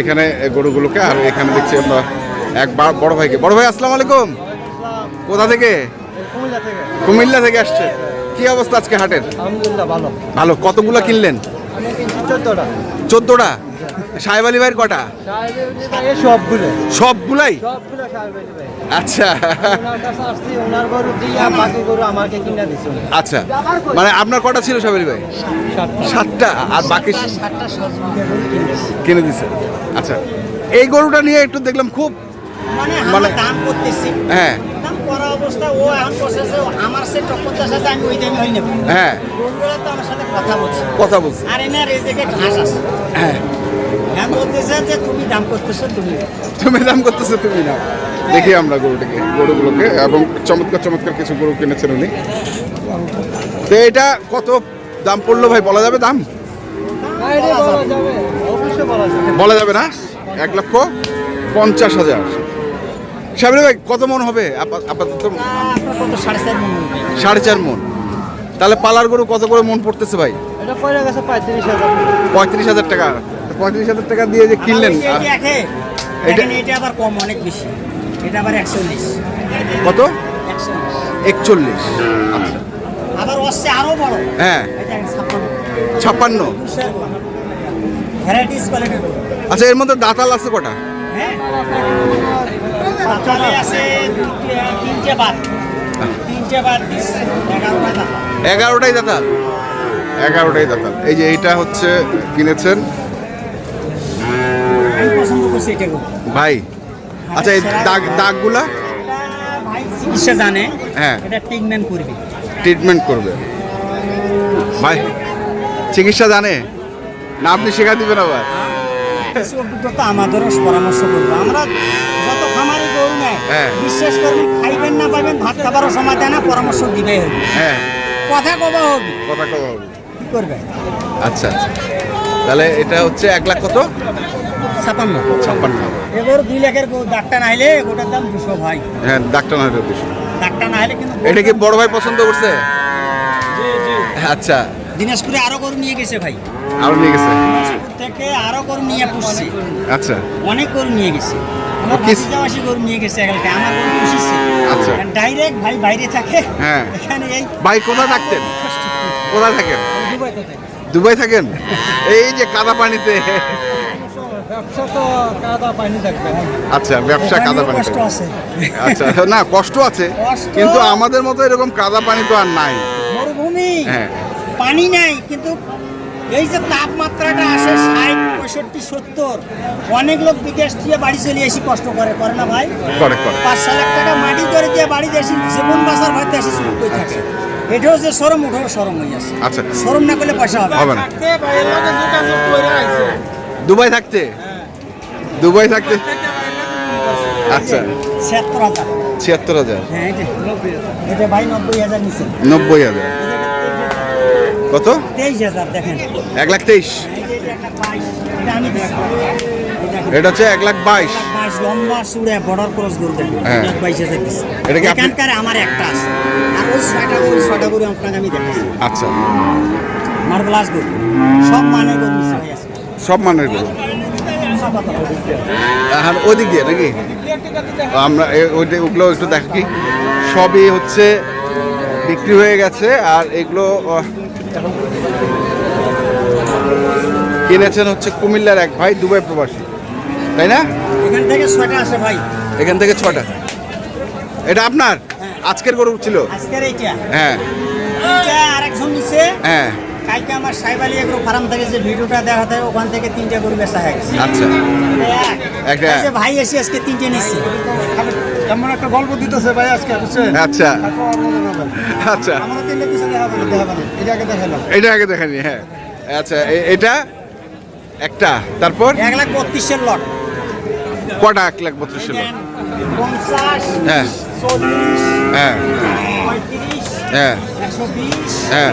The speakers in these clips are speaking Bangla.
এখানে গরুগুলোকে আর এখানে দেখছি আমরা এক বড় ভাইকে। বড় ভাই আসসালামু আলাইকুম। কোথা থেকে? কুমিল্লা থেকে। আসছে। কি অবস্থা আজকে হাটের? ভালো। ভালো। কতগুলো কিনলেন? চোদ্দটা। চোদ্দোটা? সাহেব আলী ভাইয়ের কটা? সবগুলো। সবগুলাই? আচ্ছা। আচ্ছা। মানে আপনার কটা ছিল সাহেব আলী ভাই? সাতটা। আর বাকি কিনে দিছে। আচ্ছা। এই গরুটা নিয়ে একটু দেখলাম খুব মানে মানে- দাম করতেছি। হ্যাঁ। দাম করা অবস্থা ও এখন বসে আমার সে টক্করটার সাথে আমি ওই দামে হই নেব। হ্যাঁ। গরুগুলো তো আমার সাথে কথা বলছে। কথা বলছি। আর এনার এই জায়গায় ঘাস আছে। হ্যাঁ। যে তুমি দাম করতেছো তুমি। তুমি দাম করতেছো তুমি না দেখি আমরা গরুটাকে গরুগুলোকে এবং চমৎকার চমৎকার কিছু গরু কিনেছেন উনি। তো এটা কত দাম পড়ল ভাই বলা যাবে দাম? বলা যাবে না? এক লক্ষ পঞ্চাশ হাজার। সামনে ভাই কত মন হবে? আপাত- আপাতত সাড়ে চার মন মন। তাহলে পালার গরু কত করে মন পড়তেছে ভাই? পঁয়ত্রিশ হাজার। পঁয়ত্রিশ হাজার টাকা। পঁয়ত্রিশ হাজার টাকা দিয়ে যে কিনলেন এটা- আবার কম অনেক বেশি। এটা আবার কত? একচল্লিশ। আচ্ছা। আবার আসছে আরও বড়। হ্যাঁ। ছাপ্পান্ন। ভ্যারাইটিস আচ্ছা এর মধ্যে দাঁতাল আছে কটা? হ্যাঁ। আছে তিনটে- বাদ। বাদ এগারোটাই দাঁতাল। এগারোটাই দাঁতাল। এই যে এইটা হচ্ছে কিনেছেন ভাই আচ্ছা এই দাগ দাগগুলা? চিকিৎসা জানে হ্যাঁ। এটা ট্রিটমেন্ট করবি। ট্রিটমেন্ট করবে। ভাই চিকিৎসা জানে? না আপনি শেখা দিবেন আবার। অভিজ্ঞতা আমাদেরও পরামর্শ করব। আমরা যত খামারি গরু নেয় হ্যাঁ। বিশ্বাস করবেন খাইবেন না পাবেন ভাত খাবারও সময় দেয় না পরামর্শ হ্যাঁ। কথা কবা হবে। কথা কব হবে। কি করবে? আচ্ছা আচ্ছা। তাহলে এটা হচ্ছে এক লাখ কত? ছাপান্ন। ছাপ্পান্ন এবার দুই লাখের ডাক্তার না হলে গোটার দাম দুশো ভাই। হ্যাঁ ডাক্তার না হলে দুশো। ডাক্তার না হলে কিন্তু এটা কি বড় ভাই পছন্দ করছে? আচ্ছা। দিনাজপুরে আরও গরু নিয়ে গেছে ভাই। আরও নিয়ে গেছে? থেকে আরও গরু নিয়ে পুষছে। আচ্ছা। অনেক গরু নিয়ে গেছে। আমার ভাতিজাবাসী গরু নিয়ে গেছে এখানকে আমার গরু পুষিছে। আচ্ছা। ডাইরেক্ট ভাই বাইরে থাকে। হ্যাঁ। এখানে এই ভাই কোথায় থাকতেন? কোথায় থাকেন? দুবাই থাকেন? এই যে কাদা পানিতে। ব্যবসা তো কাদা পানি থাকবে। আচ্ছা ব্যবসা কাদা কষ্ট আছে। আচ্ছা না কষ্ট আছে কিন্তু আমাদের মতো এরকম কাদা পানি তো আর নাই। মরুভূমি? হ্যাঁ। পানি নাই কিন্তু এই যে তাপমাত্রাটা আসে ষাট পঁয়ষট্টি সত্তর অনেক লোক বিদেশ দিয়ে বাড়ি চলে এসে কষ্ট করে করে না ভাই? করে করে। পাঁচ ছ লাখ টাকা মাটি করে দিয়ে বাড়ি এসে জীবন বাঁচার ভয়তে এসে চুপ করে থাকে। এটাও যে সরম ওঠাও সরম হয়ে যাচ্ছে। আচ্ছা। সরম না করলে পয়সা হবে হবে না দুবাই থাকতে? দুবাই থাকতে? আচ্ছা। ছিয়াত্তর হাজার। হ্যাঁ নব্বই হাজার। কত? এক লাখ তেইশ। এটা হচ্ছে এক লাখ বাইশ। লম্বা সুরে বর্ডার ক্রস গরু দেখেন। হ্যাঁ। এক বাইশ হাজার এটা কি এখানকার আমার একটা আছে। আর ওই ছয়টা গরু ছয়টা গরু আপনাকে আমি দেখাচ্ছি। আচ্ছা। মার্বেলাস গরু। সব মানে গরু সব মানের গরু। হ্যাঁ ওদিক দিয়ে নাকি? আমরা ওইটা ওগুলো একটু দেখি। সবই হচ্ছে বিক্রি হয়ে গেছে আর এগুলো কিনেছেন হচ্ছে কুমিল্লার এক ভাই দুবাই প্রবাসী। তাই না? এখান থেকে আসে ভাই। এখান থেকে ছটা এটা আপনার? আজকের গরু ছিল? আজকের হ্যাঁ। আরেকজন হ্যাঁ। কালকে আমার সাইবালি এগ্রো ফার্ম থেকে যে ভিডিওটা দেখাতে ওখান থেকে তিনটে গরু বেচা হয়ে গেছে। আচ্ছা। এক। একটা। ভাই এসে আজকে তিনটে নিচ্ছে। এমন একটা গল্প দিতেছে ভাই আজকে বুঝছেন? আচ্ছা। আচ্ছা। আমরা তিনটে কিছু দেখাবো না দেখাবো না। এটা আগে দেখালাম এটা আগে দেখানি হ্যাঁ। আচ্ছা এটা? একটা। তারপর? এক লাখ বত্রিশের লট। কটা এক লাখ বত্রিশ ছিল পঞ্চাশ হ্যাঁ। হ্যাঁ। হ্যাঁ। হ্যাঁ।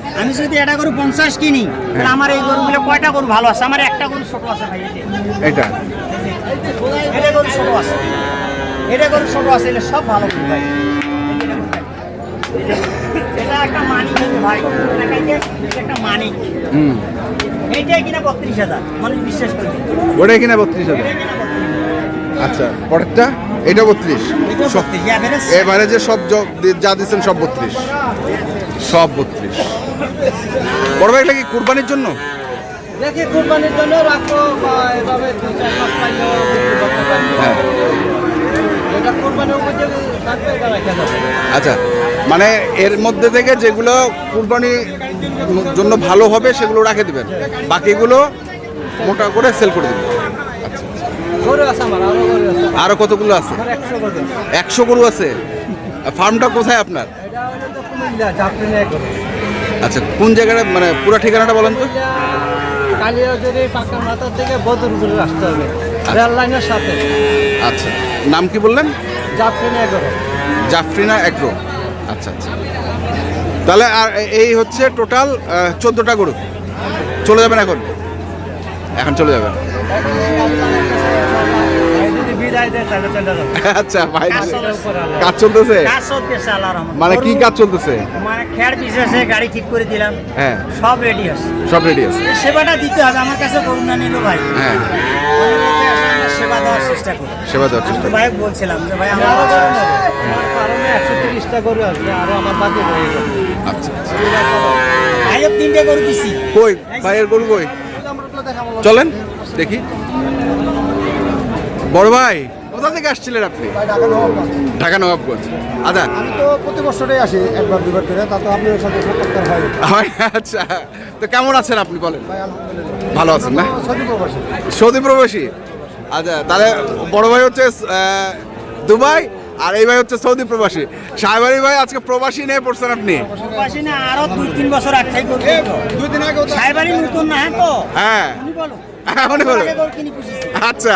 আমি যদি এটা গরু পঞ্চাশ কিনি তাহলে আমার এই গরুগুলো কয়টা গরু ভালো আছে? আমার একটা গরু ছোট আছে ভাই এটা? এটা গরু ছোট আছে। এটা গরু ছোট আছে এটা সব ভালো গরু ভাই। এটা একটা মানিক ভাই। একটা মানিক। হুম। এইটাই কিনা বত্রিশ হাজার। মানুষ বিশ্বাস করে ওটাই কিনা বত্রিশ হাজার। আচ্ছা পরেরটা? এটা বত্রিশ। এটা এবারে যে সব যা দিচ্ছেন সব বত্রিশ। সব বত্রিশ। বড় ভাই এগুলা কি কুরবানির জন্য? দেখি কোরবানির এভাবে হ্যাঁ। এটা এটা আচ্ছা মানে এর মধ্যে থেকে যেগুলো কুরবানির জন্য ভালো হবে সেগুলো রাখে দেবেন। বাকিগুলো মোটা করে সেল করে দিবেন আচ্ছা গরু আছে আমার আরও কতগুলো আছে? একশো গরু আছে। ফার্মটা কোথায় আপনার? আচ্ছা কোন জায়গাটা মানে পুরো ঠিকানাটা বলেন তো। থেকে বদরপুরে আসতে হবে। রেল লাইনের সাথে। আচ্ছা নাম কি বললেন? যাত্রী নিয়ে গরু। জাফরিনা এগ্রো। আচ্ছা আচ্ছা। তাহলে আর এই হচ্ছে টোটাল চোদ্দোটা গরু। চলে যাবেন এখন? এখন চলে যাবেন। আচ্ছা ভাই কাজ চলতেছে। মানে কি কাজ চলতেছে? মানে খেয়ার বিশেষে গাড়ি ঠিক করে দিলাম। হ্যাঁ। সব রেডি আছে। সব রেডি আছে। সেবাটা দিতে হবে আমার কাছে করুণা নিল ভাই। হ্যাঁ। সেবা দেওয়ার চেষ্টা করি। সেবা দেওয়ার চেষ্টা ভাই বলছিলাম যে ভাই আমার কারণে একশো তিরিশটা গরু আসবে আরও আমার বাকি রয়ে গেছে আচ্ছা আচ্ছা। ভাইও তিনটে গরু দিছি। কই? ভাইয়ের গরু কই? চলেন দেখি। বড় ভাই কোথা থেকে আসছিলেন আপনি? ঢাকা নবাবগঞ্জ। আচ্ছা। আমি তো প্রতি বছরই আসি একবার দুবার করে তা তো আপনার সাথে সাক্ষাৎকার হয়। হয়, আচ্ছা। তো কেমন আছেন আপনি বলেন? ভাই আলহামদুলিল্লাহ। ভালো আছেন না? সৌদি প্রবাসী। সৌদি প্রবাসী? আচ্ছা তাহলে বড় ভাই হচ্ছে দুবাই আর এই ভাই হচ্ছে সৌদি প্রবাসী। সাহেব আলী ভাই আজকে প্রবাসী নিয়ে পড়ছেন আপনি? পাশে না আরও দুই তিন বছর আগ থেকে দুই দিন আগে সাহেবাড়ি নতুন না হ্যাঁ তো? হ্যাঁ। উনি বলো। হ্যাঁ। আচ্ছা।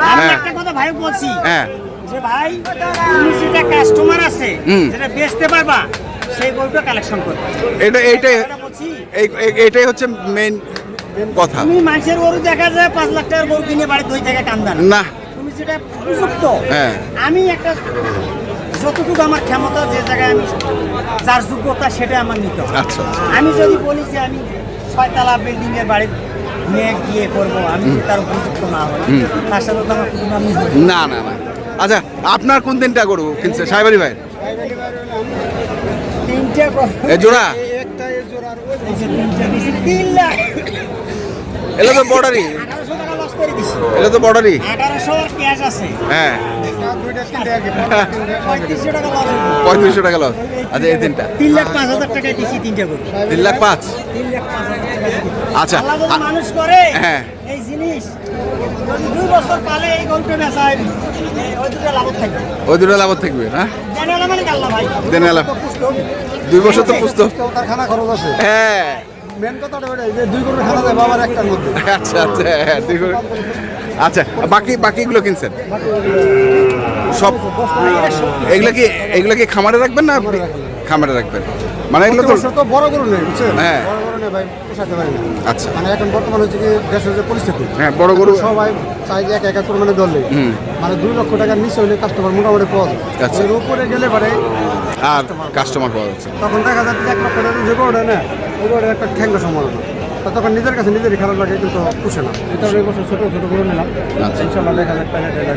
হ্যাঁ। একটা কথা ভাই বলছি হ্যাঁ। যে ভাই তুমি যেটা কাস্টমার আছে যেটা বেচতে পারবা সেই গরুটা কালেকশন করবে এটা এইটাই এটা বলছি। এই এই- এইটাই হচ্ছে মেইন কথা। তুমি মানুষের গরু দেখা যায় পাঁচ লাখ টাকার গরু কিনে বাড়ি দুই টাকা কান্দান না। তুমি যেটা উপযুক্ত। হ্যাঁ। আমি একটা যতটুকু আমার ক্ষমতা যে জায়গায় আমি যার যোগ্যতা সেটা আমার নিতে হবে। আচ্ছা আচ্ছা। আমি যদি বলি যে আমি ছয়তলা বিল্ডিং এর বাড়ি নিয়ে গিয়ে করব আমি তার উপযুক্ত না হই। তার সাথে তো আমার আমি না। না না আচ্ছা আপনার কোন তিনটা গরু কিনছে? সাহেব আলী ভাই এ জোড়া? লাখ। তো টাকা দিছি। এগুলো তো আছে। হ্যাঁ। পঁয়ত্রিশশো টাকা লস টাকা আচ্ছা এই তিনটা। তিন লাখ পাঁচ হাজার গরু। তিন লাখ পাঁচ। তিন লাখ পাঁচ হাজার। টাকা। আচ্ছা মানুষ করে হ্যাঁ। এই জিনিস। দুই বছর পালে এই বেচা ওই দুটো লাভ থাকবে। ওই দুটো লাভ থাকবে না মানে আল্লাহ ভাই। দেন লাভ দুই বছর তো খানা খরচ আছে। হ্যাঁ। মেন কথাটা ওটাই যে দুই করে খানা যায় বাবার একটার মধ্যে। আচ্ছা আচ্ছা হ্যাঁ, দুই গরু। আচ্ছা বাকি বাকিগুলো কিনছেন? সব এগুলো কি এগুলো কি খামারে রাখবেন না আপনি খামারে রাখবেন। মানে এগুলো তো বড় বড় গরু নেই বুঝছেন? হ্যাঁ। বড় বড় নেই ভাই পোষাতে পারি না। আচ্ছা। মানে এখন বর্তমান হচ্ছে কি দেশের যে পরিস্থিতি হ্যাঁ বড় গরু সবাই চাই যে এক এক করে মানে দলে মানে দুই লক্ষ টাকার নিচে হলে কাস্টমার মোটামুটি পাওয়া যায়। আচ্ছা। এর উপরে গেলে পারে আর কাস্টমার পাওয়া যাচ্ছে তখন দেখা যাচ্ছে এক লক্ষ টাকা যে গরুটা না ওই গরুটা একটা ঠ্যাঙ্গ সম্ভাবনা। তখন নিজের কাছে নিজেরই খারাপ লাগে কিন্তু পুষে না। এটা এই বছর ছোটো ছোটো গরু নিলাম। আচ্ছা। ইনশাল্লাহ দেখা যাক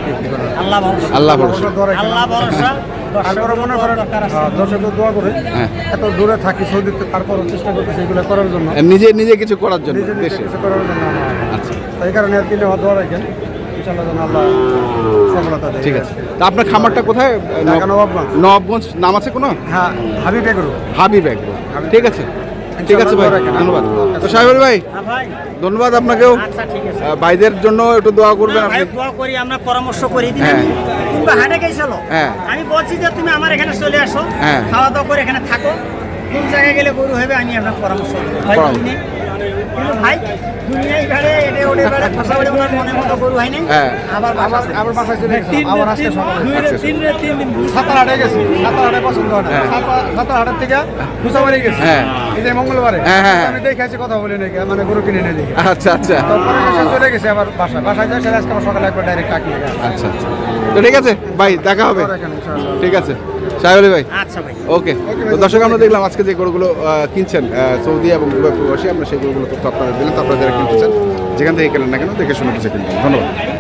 বিক্রি করা আল্লাহ ভরসা। আল্লাহ ভরসা। আল্লাহ ভরসা। তারপরে মনে করেন দরকার আছে। দর্শকদের দোয়া করে হ্যাঁ। এত দূরে থাকি সৌদিতে তারপর চেষ্টা করতেছি এগুলো করার জন্য। নিজে নিজে কিছু করার জন্য নিজে নিজে কিছু করার জন্য আমার- আচ্ছা। কারণে আর দোয়া রাখেন। ঠিক আছে। তা আপনার খামারটা কোথায়? নবাবগঞ্জ। নবাবগঞ্জ নাম আছে কোনো? হ্যাঁ হাবিব এগুলো হাবিব এগ্রো। ঠিক আছে। ঠিক আছে ভাই ধন্যবাদ তো সাহেব ভাই হ্যাঁ ভাই ধন্যবাদ আপনাকেও আচ্ছা ঠিক আছে ভাইদের জন্য একটু দোয়া করবেন আপনি দোয়া করি আমরা পরামর্শ করি দিন হ্যাঁ। তুমি হাটে গেছিল হ্যাঁ। আমি বলছি যে তুমি আমার এখানে চলে আসো হ্যাঁ। খাওয়া দাওয়া করে এখানে থাকো কোন জায়গায় গেলে গরু হবে আমি আপনার পরামর্শ দেবো। ভাই। ভাই হয় নাই হ্যাঁ। আবার আবার আবার বাসায় চলে গেছে। আবার আজকে সকালে। আচ্ছা, সাতার হাটে গেছি। সাতার হাটে পছন্দ হয় না। হ্যাঁ। সাতার- সাতার হাটের থেকে খুশাবাড়ি গেছি। হ্যাঁ। এই যে মঙ্গলবারে। হ্যাঁ, হ্যাঁ, হ্যাঁ। আমি দেখে কথা বলি নাকি। মানে গরু কিনে নিয়ে দেখি আচ্ছা আচ্ছা। চলে গেছে আবার বাসায়। বাসায় যাই সেটা আজকে আবার সকালে একবার ডাইরেক্ট আচ্ছা আচ্ছা। তো ঠিক আছে ভাই দেখা হবে। ঠিক আছে। সাহেব ভাই। আচ্ছা ভাই। ওকে। তো দর্শক আমরা দেখলাম আজকে যে গরুগুলো কিনছেন আহ, সৌদি এবং দুবাই প্রবাসী আমরা সেই গরুগুলো তথ্য আপনাদের দিলাম। তো আপনারা যারা কিনতে চান যেখান থেকে কেনেন না কেন দেখে শুনে কিছু কিনবেন। ধন্যবাদ।